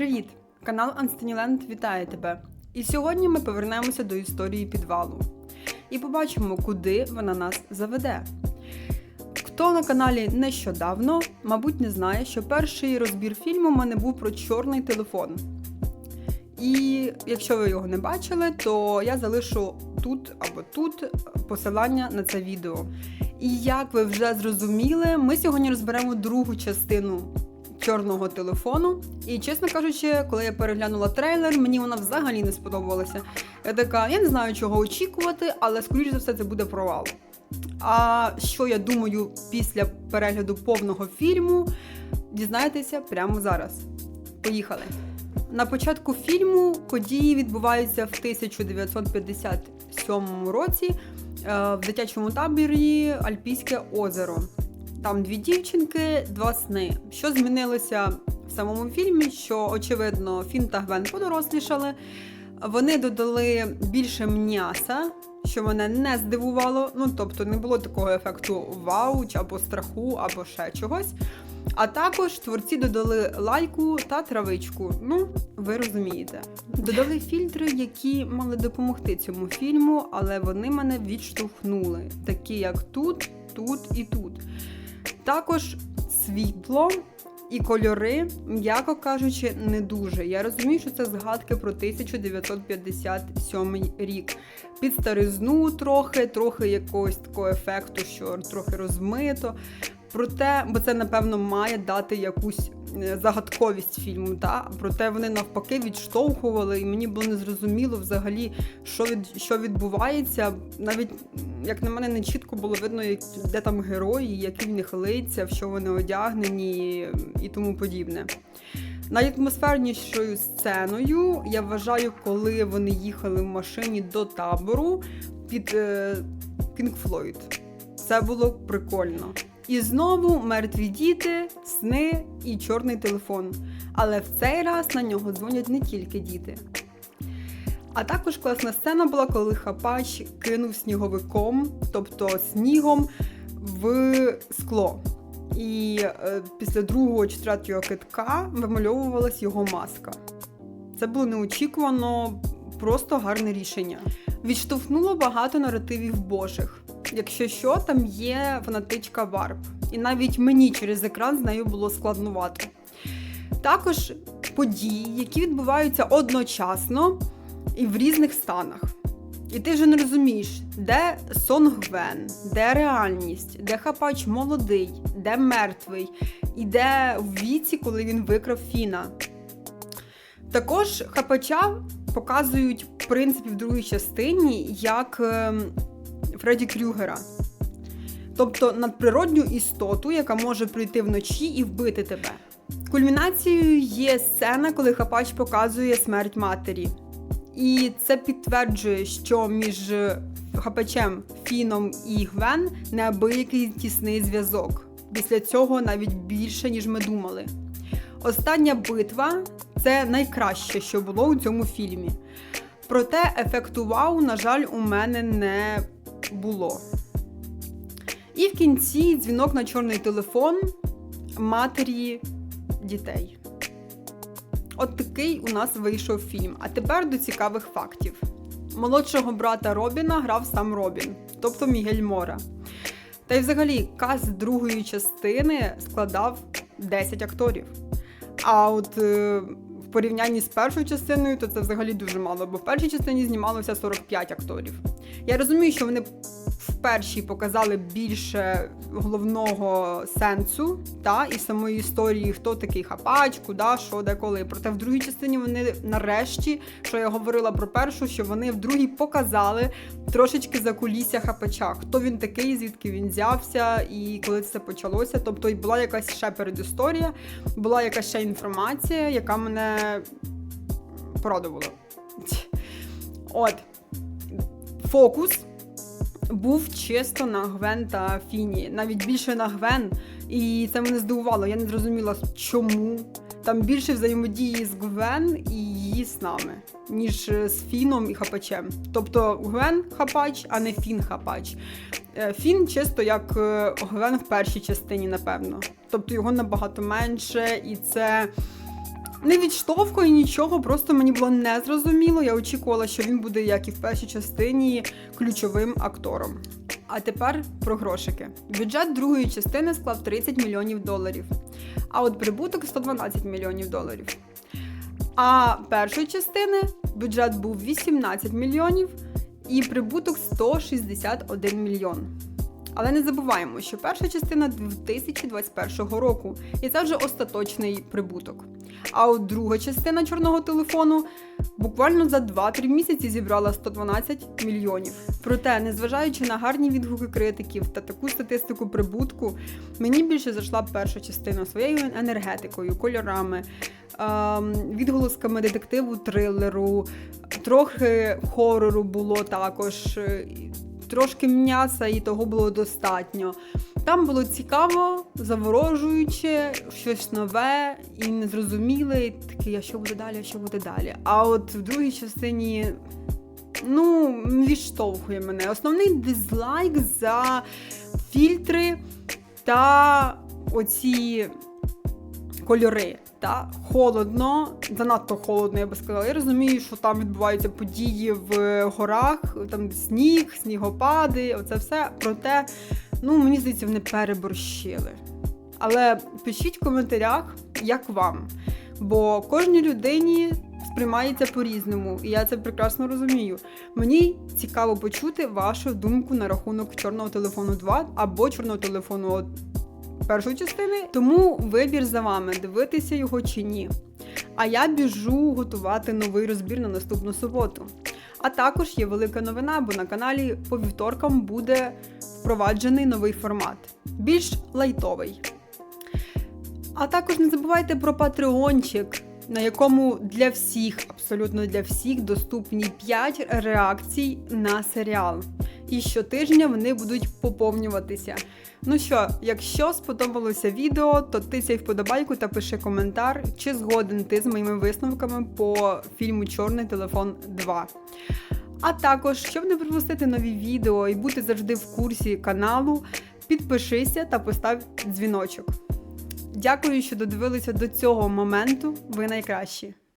привіт! Канал Анстаніленд вітає тебе. І сьогодні ми повернемося до історії підвалу і побачимо, куди вона нас заведе. Хто на каналі нещодавно, мабуть, не знає, що перший розбір фільму у мене був про чорний телефон. І якщо ви його не бачили, то я залишу тут або тут посилання на це відео. І як ви вже зрозуміли, ми сьогодні розберемо другу частину чорного телефону. І чесно кажучи, коли я переглянула трейлер, мені вона взагалі не сподобалася. Я така, я не знаю, чого очікувати, але скоріш за все це буде провал. А що я думаю після перегляду повного фільму, дізнаєтеся прямо зараз. Поїхали! На початку фільму події відбуваються в 1957 році е, в дитячому таборі Альпійське озеро. Там дві дівчинки, два сни. Що змінилося в самому фільмі? Що очевидно Фін та Гвен подорослішали. Вони додали більше м'яса, що мене не здивувало. Ну тобто не було такого ефекту вау, чи або страху, або ще чогось. А також творці додали лайку та травичку. Ну, ви розумієте. Додали фільтри, які мали допомогти цьому фільму, але вони мене відштовхнули, такі як тут, тут і тут. Також світло і кольори, м'яко кажучи, не дуже. Я розумію, що це згадки про 1957 рік. Під старизну трохи, трохи якогось такого ефекту, що трохи розмито. Проте, бо це, напевно, має дати якусь е, загадковість фільму. Та? Проте вони навпаки відштовхували, і мені було незрозуміло взагалі, що від, що відбувається. Навіть, як на мене, не чітко було видно, як, де там герої, які в них лиця, в що вони одягнені і тому подібне. Найатмосфернішою сценою я вважаю, коли вони їхали в машині до табору під е, Pink Floyd. Це було прикольно. І знову мертві діти, сни і чорний телефон. Але в цей раз на нього дзвонять не тільки діти. А також класна сцена була, коли хапач кинув сніговиком, тобто снігом, в скло. І е, після другого чи третього китка вимальовувалась його маска. Це було неочікувано, просто гарне рішення. Відштовхнуло багато наративів божих. Якщо що, там є фанатичка Варп. І навіть мені через екран з нею було складнувато. Також події, які відбуваються одночасно і в різних станах. І ти вже не розумієш, де сон Гвен, де реальність, де хапач молодий, де мертвий, і де в віці, коли він викрав Фіна. Також хапача показують, в принципі, в другій частині як ем, Фредді Крюгера. Тобто надприродню істоту, яка може прийти вночі і вбити тебе. Кульмінацією є сцена, коли хапач показує смерть матері. І це підтверджує, що між хапачем Фіном і Гвен неабиякий тісний зв'язок. Після цього навіть більше, ніж ми думали. Остання битва це найкраще, що було у цьому фільмі. Проте ефекту вау, на жаль, у мене не було. І в кінці дзвінок на чорний телефон матері дітей. От такий у нас вийшов фільм. А тепер до цікавих фактів. Молодшого брата Робіна грав сам Робін, тобто Мігель Мора. Та й взагалі каст другої частини складав 10 акторів. А от е, порівнянні з першою частиною, то це взагалі дуже мало, бо в першій частині знімалося 45 акторів. Я розумію, що вони в першій показали більше головного сенсу та і самої історії, хто такий хапач, куди, що, де, коли. Проте в другій частині вони нарешті, що я говорила про першу, що вони в другій показали трошечки за кулісся хапача, хто він такий, звідки він взявся і коли це почалося. Тобто і була якась ще передісторія, була якась ще інформація, яка мене порадувала. От. Фокус був чисто на Гвен та Фіні, навіть більше на Гвен. І це мене здивувало. Я не зрозуміла, чому. Там більше взаємодії з Гвен і її з нами, ніж з Фіном і Хапачем. Тобто Гвен хапач, а не Фін хапач. Е, Фін чисто як е, Гвен в першій частині, напевно. Тобто його набагато менше, і це Не відштовхує нічого, просто мені було незрозуміло. Я очікувала, що він буде, як і в першій частині, ключовим актором. А тепер про грошики. Бюджет другої частини склав 30 мільйонів доларів, а от прибуток 112 мільйонів доларів. А першої частини бюджет був 18 мільйонів і прибуток 161 мільйон. Але не забуваємо, що перша частина 2021 року, і це вже остаточний прибуток. А от друга частина чорного телефону буквально за 2-3 місяці зібрала 112 мільйонів. Проте, незважаючи на гарні відгуки критиків та таку статистику прибутку, мені більше зайшла перша частина своєю енергетикою, кольорами, ем, відголосками детективу, трилеру, трохи хорору було також. Трошки м'яса і того було достатньо. Там було цікаво, заворожуюче, щось нове і незрозуміле. І таке, а що буде далі, а що буде далі. А от в другій частині ну, відштовхує мене. Основний дизлайк за фільтри та оці кольори. Та холодно, занадто холодно, я би сказала. Я розумію, що там відбуваються події в горах, там сніг, снігопади, оце все. Проте, ну мені здається, вони переборщили. Але пишіть в коментарях, як вам. Бо кожній людині сприймається по-різному, і я це прекрасно розумію. Мені цікаво почути вашу думку на рахунок чорного телефону 2 або чорного телефону першої частини. Тому вибір за вами, дивитися його чи ні. А я біжу готувати новий розбір на наступну суботу. А також є велика новина, бо на каналі по вівторкам буде впроваджений новий формат, більш лайтовий. А також не забувайте про патреончик, на якому для всіх, абсолютно для всіх, доступні 5 реакцій на серіал. І щотижня вони будуть поповнюватися. Ну що, якщо сподобалося відео, то тисяй вподобайку та пиши коментар, чи згоден ти з моїми висновками по фільму Чорний телефон 2. А також, щоб не пропустити нові відео і бути завжди в курсі каналу, підпишися та постав дзвіночок. Дякую, що додивилися до цього моменту. Ви найкращі.